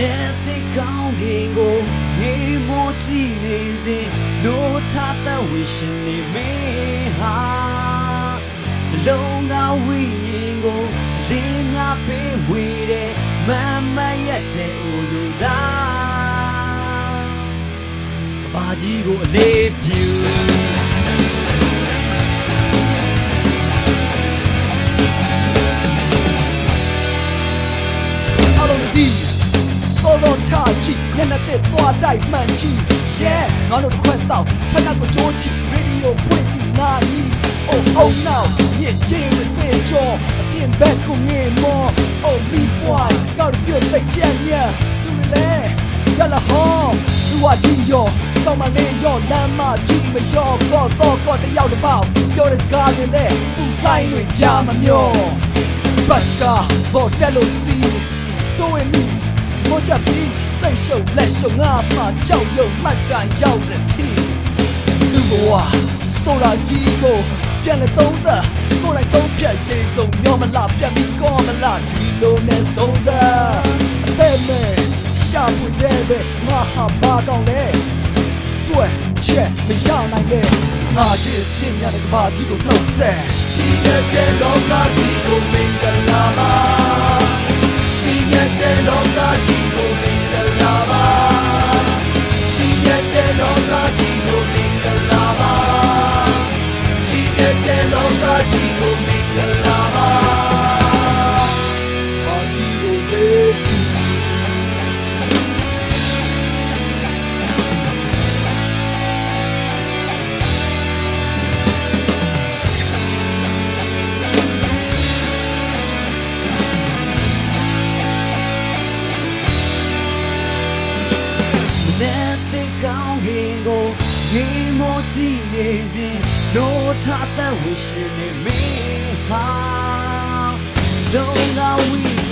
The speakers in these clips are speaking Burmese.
နဲ့တဲ့ကောင်းကင်ကိုငေးမိုးကြည့်နေစဉ်နိုးထတဲ့ဝိရှင်နေမင်းဟာလုံးသားဝိညာဉ်ကိုလင်းများပေးဝေတဲ့မမရက်တဲ့အိုလူသားကဘာကြီးကိုအလေးပြုအလုံးတည်းဆို လိုထားချီညနေတဲ့သွားတိုက်မှန်ချီ yeah ငါတို့တစ်ခွက်တော့ဖက်နောက်ကိုကြိုးချီရေဒီယိုဖွင့်ကြည့်နာနီ oh oh now ညစ်ချင်မစင်ချောအပြင်ဘက်ကိုငေးမော oh me boy ကောက်ပြတ်လက်ချမ်းညာသူလေတလဟောလူဝကြီးရောကောင်းမလေးရောလမ်းမကြီးမရောတော့တော့တော့တယောက်တစ်ပေါက်ပြောတဲ့စကားတွေနဲ့သူ့တိုင်းတွေကြာမမျောဘတ်စကာဘော်တက်လို့စီတိုးဝဲ မီမောချပီစိတ်ရှုပ်လက်ရှုပ်ငါမှကြောက်ရွံ့မှတ်တိုင်ရောက်တဲ့တီလူဘဝစတိုရာကြီးကိုပြန်လဲသုံးသက်ကိုယ်လိုက်ဆုံးဖြတ်ရေးဆုံးမျောမလားပြန်ပြီးကောမလားဒီလိုနဲ့ဆုံးသက်အသက်မဲ့ရှာဖွေစေတဲ့ငါဟာဘာကောင်းလဲတွေ့ချက်မရနိုင်လေငါရှိချင်းရတဲ့ကဘာကြီးကိုနှုတ်ဆက်ချီရတဲ့လောကကြီးကိုမင်္ဂလာပါ ကြည့်နေစဉ်နိုးထတဲ့ဝိရှင်နေမင်းဟာလုံးသာဝိ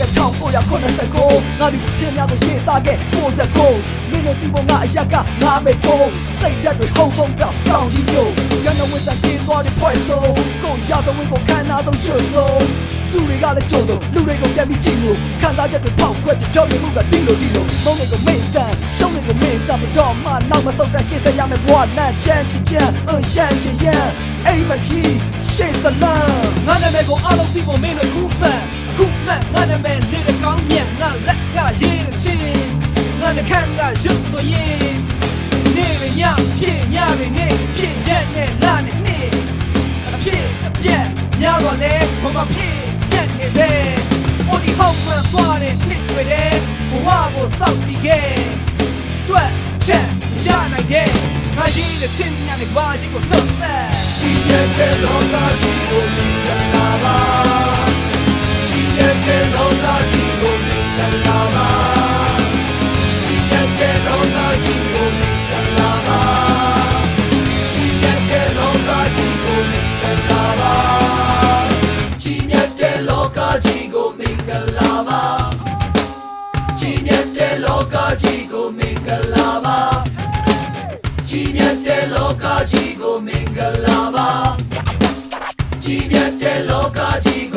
ကိုမွေဖွားက1989ငါဒီချင်းများကိုရေးသားခဲ့69မင်းတို့ဒီပေါ်ငါအရက်ကငါပဲကိုစိတ်ဓာတ်တွေဟုံဟုံတောင်းတောင်းကြီးတို့ရန်တော်ဝန်စားတင်သွားတဲ့ဖွဲ့ဆုံးကိုရတော့ဝင်းကိုခန္ဓာတော့ရွှတ်ဆုံးလူတွေကလည်းကြိုးစုံလူတွေကိုပြန်ပြီးကြည့်လို့ခံစားချက်တွေပေါက်ခွက်ပြီးပြောနေမှုကတိလို့တိလို့မုန်းတွေကိုမင်းဆန်ရှုံးတွေကိုမင်းဆန်မတော့မှနောက်မဆုတ်တဲ့ရှေ့ဆက်ရမယ်ဘွားလန့်ချမ်းချစ်ချမ်းအရှမ်းချင်ရန် အိမ်မကြီးရှေ့စလန်ငါနာမည်ကိုအားလုံးသိဖို့မင်းတို့ခုမှန်ခုမှန်ငါနာမည်လေးတစ်ကောင်းမြတ်ငါလက်ကရေးတဲ့ချင်းငါနှခမ်းကရုပ်ဆိုရင်နေရညဖြစ်ညရနေဖြစ်ရက်နဲ့လာနေနေ့အဖြစ်အပြက်ညတော့လေဘာမှဖြစ်ပြက်နေစေအိုဒီဟောက်မှန်သွားတဲ့နှစ်တွေတဲ့ဘဝကိုစောင့်တည်ခဲ့တွက်ချက်ရနိုင်တဲ့ ငါရေးတဲ့ချင်းညနဲ့ဘာကြီးကိုနှုတ်ဆက်ချီးတဲ့လောကကြီးကိုမင်္ဂလာပါချီးတဲ့လောကကြီးကိုမင်္ဂလာပါချီးတဲ့လောကကြီးကိုမင်္ဂလာပါချီးတဲ့လောကကြီးကိုမင်္ဂလာပါချီးတဲ့လောကကြီးကိုမင်္ဂလာပါချီးတဲ့လောကကြီးကိုမင်္ဂလာပါကြီးမြ တ်တဲ့လောကကြီးကိုမင်္ဂလာပါကြီးမြတ်တဲ့လောကကြီး